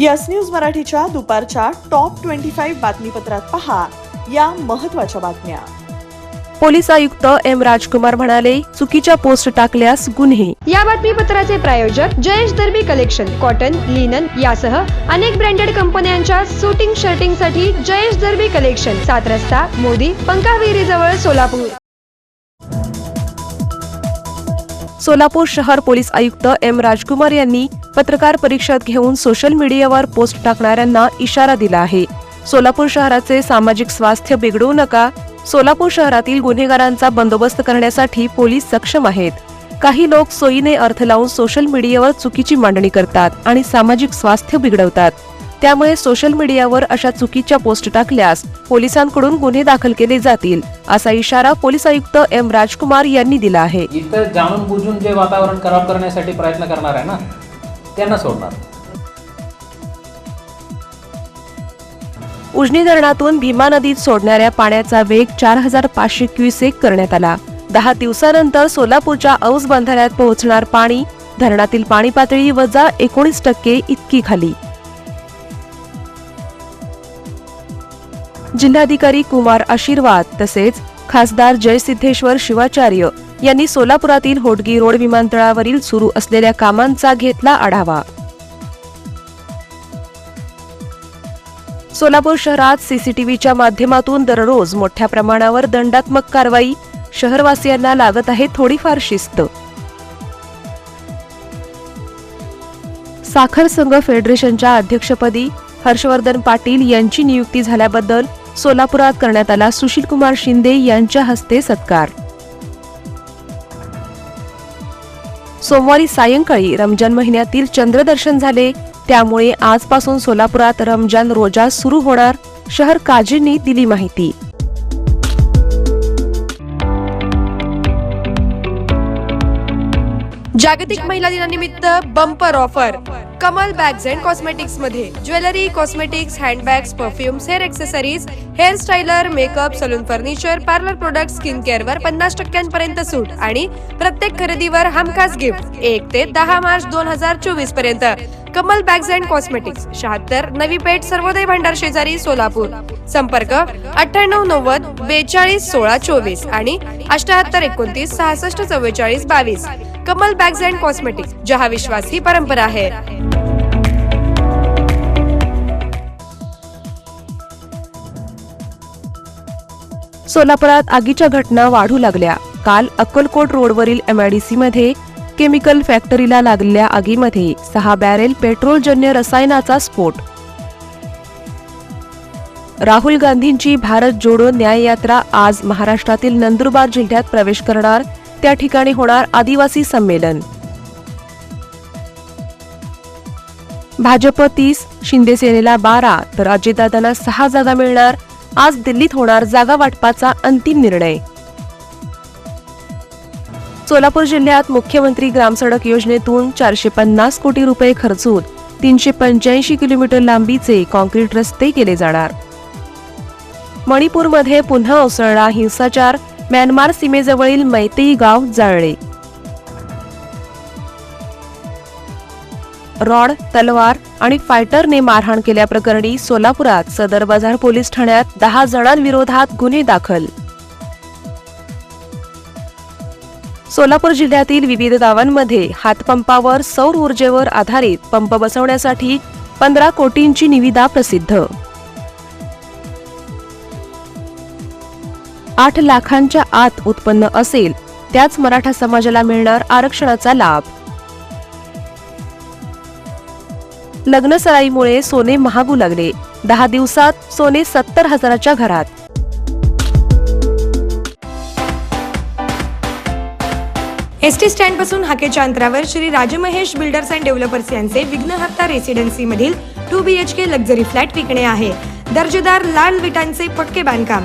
Yes news मराठीच्या दुपारच्या top twenty five बातमीपत्रात पहा या महत्त्वाच्या बातम्या. पोलीस आयुक्त एम राजकुमार म्हणाले चुकीच्या पोस्ट टाकल्यास गुन्हे. या बातमीपत्राचे प्रायोजक Jayesh Darbi collection cotton linen यासह अनेक ब्रँडेड कंपन्यांच्या सुटिंग शर्टिंगसाठी जयेश दर्बी कलेक्शन सात रस्ता मोदी पंकाविरी जवळ सोलापूर. सोलापूर शहर पोलीस आयुक्त एम राजकुमार यांनी पत्रकार परिषद घेऊन सोशल मीडियावर पोस्ट टाकणाऱ्यांना इशारा दिला आहे. सोलापूर शहराचे सामाजिक स्वास्थ्य बिघडवू नका. सोलापूर शहरातील गुन्हेगारांचा बंदोबस्त करण्यासाठी पोलीस सक्षम आहेत. काही लोक सोयीने अर्थ लावून सोशल मीडियावर चुकीची मांडणी करतात आणि सामाजिक स्वास्थ्य बिघडवतात. त्यामुळे सोशल मीडियावर अशा चुकीच्या पोस्ट टाकल्यास पोलिसांकडून गुन्हे दाखल केले जातील असा इशारा पोलीस आयुक्त एम राजकुमार यांनी दिला आहे. इथं जाणून बुजून जे वातावरण खराब करण्यासाठी प्रयत्न करणार आहे ना त्यांना सोडणार. उजनी धरणातून भीमा नदीत सोडणाऱ्या पाण्याचा वेग चार हजार पाचशे क्युसेक करण्यात आला. दहा दिवसानंतर सोलापूरच्या औस बंधाऱ्यात पोहोचणार पाणी धरणातील पाणी पातळी वजा एकोणीस टक्के इतकी खाली. जिल्हाधिकारी कुमार आशीर्वाद तसेच खासदार जयसिद्धेश्वर शिवाचार्य यांनी सोलापुरातील होडगी रोड विमानतळावरील सुरू असलेल्या कामांचा घेतला आढावा. सोलापूर शहरात सीसीटीव्हीच्या माध्यमातून दररोज मोठ्या प्रमाणावर दंडात्मक कारवाई शहरवासियांना लागत आहे थोडीफार शिस्त. साखर संघ फेडरेशनच्या अध्यक्षपदी हर्षवर्धन पाटील यांची नियुक्ती झाल्याबद्दल सोलापुरात करण्यात आला सुशीलकुमार शिंदे यांच्या हस्ते सत्कार. सोमवारी सायंकाळी रमजान महिन्यातील चंद्रदर्शन झाले. त्यामुळे आजपासून सोलापुरात रमजान रोजा सुरू होणार शहर काजींनी दिली माहिती. जागतिक महिला दिनानिमित्त bumper offer Kamal bags and कॉस्मेटिक्समध्ये. Jewellery cosmetics handbags perfumes hair accessories hair styler makeup salon furniture parlour product skin care वर पन्नास टक्क्यांपर्यंत सूट आणि प्रत्येक खरेदीवर हमखास गिफ्ट एक ते दहा मार्च दोन हजार चोवीसपर्यंत. कमल बॅग्स अँड कॉस्मेटिक्स शहात्तर नवी पेठ सर्वोदय भांडार शेजारी सोलापूर. संपर्क अठ्ठ्याण्णव नव्वद बेचाळीस सोळा चोवीस आणि अष्ट्याहत्तर एकोणतीस सहासष्ट चव्वेचाळीस बावीस. कमल बॅग्स अँड कॉस्मेटिक्स जहा विश्वास ही परंपरा है सोलापुरात आगीच्या घटना वाढू लागल्या. काल अक्कलकोट रोडवरील एमआयडीसी मध्ये केमिकल फॅक्टरीला लागलेल्या आगीमध्ये सहा बॅरेल पेट्रोलजन्य रसायनाचा स्फोट. राहुल गांधींची भारत जोडो न्याय यात्रा आज महाराष्ट्रातील नंदुरबार जिल्ह्यात प्रवेश करणार. त्या ठिकाणी होणार आदिवासी संमेलन. भाजप तीस शिंदेसेनेला बारा तर अजितदादांना सहा जागा मिळणार. आज दिल्लीत होणार जागा वाटपाचा अंतिम निर्णय. सोलापूर जिल्ह्यात मुख्यमंत्री ग्रामसडक योजनेतून चारशे पन्नास कोटी रुपये खर्चून तीनशे पंच्याऐंशी किलोमीटर लांबीचे कॉन्क्रीट रस्ते केले जाणार. मणिपूरमध्ये पुन्हा उसळला हिंसाचार म्यानमार सीमेजवळील मैतेई गाव जाळले. रॉड तलवार आणि फायटरने मारहाण केल्याप्रकरणी सोलापुरात सदर बाजार पोलीस ठाण्यात दहा जणांविरोधात गुन्हे दाखल. सोलापूर जिल्ह्यातील विविध गावांमध्ये हातपंपावर सौर ऊर्जेवर आधारित पंप बसवण्यासाठी पंधरा कोटींची निविदा प्रसिद्ध. आठ लाखांच्या आत उत्पन्न असेल त्याच मराठा समाजाला मिळणार आरक्षणाचा लाभ. लग्नसराईमुळे सोने महागू लागले. दहा दिवसात सोने सत्तर हजाराच्या घरात. एस टी स्टँडपासून हाकेच्या अंतरावर Shri Rajmahesh builders and developers यांचे विघ्नहर्ता रेसिडेन्सी मधील two B H K luxury flat विकणे आहे. दर्जेदार लाल विटांचे पक्के बांधकाम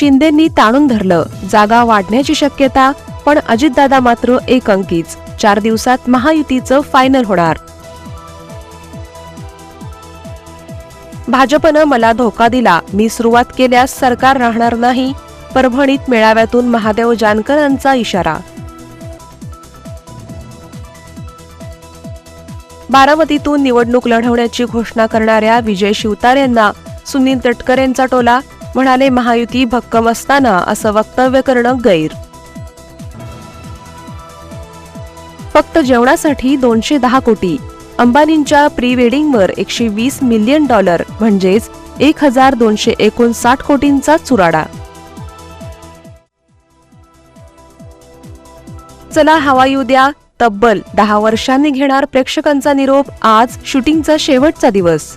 शिंदेंनी ताणून धरलं. जागा वाढण्याची शक्यता पण अजितदादा मात्र एक अंकीच चार दिवसात महायुतीचं फायनल होणार. भाजपनं मला धोका दिला. मी सुरुवात केल्यास सरकार राहणार नाही परभणीत मेळाव्यातून महादेव जानकर यांचा इशारा. बारामतीतून निवडणूक लढवण्याची घोषणा करणाऱ्या विजय शिवतार यांना सुनील तटकर यांचा टोला म्हणाले महायुती भक्कम असताना असं वक्तव्य करणं गैर. फक्त जेवणासाठी दोनशे दहा कोटी. अंबानींच्या प्री वेडिंगवर एकशे वीस मिलियन डॉलर म्हणजेच एक हजार दोनशे एकोणसाठ कोटींचा चुराडा. चला हवायू द्या. तब्बल दहा वर्षांनी घेणार प्रेक्षकांचा निरोप आज शूटिंगचा शेवटचा दिवस.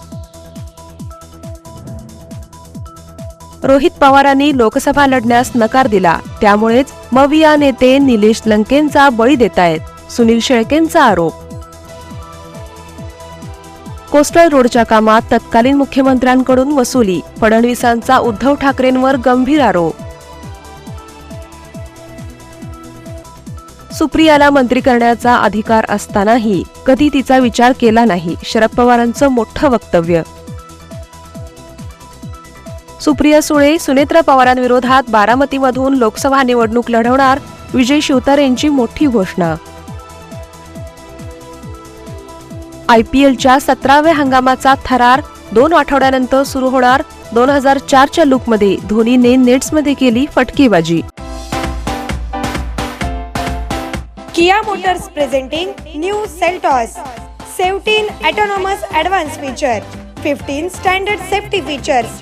रोहित पवारांनी लोकसभा लढण्यास नकार दिला. त्यामुळेच मविया नेते निलेश लंकेंचा बळी देत आहेत. सुनील शेळकेंचा आरोप. कोस्टल रोडच्या कामात तत्कालीन मुख्यमंत्र्यांकडून वसुली. फडणवीसांचा उद्धव ठाकरेंवर गंभीर आरोप. सुप्रियाला मंत्री करण्याचा अधिकार असतानाही कधी तिचा विचार केला नाही शरद पवारांचं मोठं वक्तव्य. सुप्रिया सुळे सुनेत्रा पवारांविरोधात बारामतीमधून लोकसभा निवडणूक लढवणार विजय शिवतारे यांची मोठी घोषणा. आयपीएलच्या सतराव्या हंगामाचा थरार दोन आठवड्यानंतर सुरू होणार दोन हजार चारच्या लुकमध्ये धोनीने नेट्समध्ये केली फटकेबाजी. Kia Motors presenting new Seltos. Seventeen autonomous advance feature. Fifteen standard safety features.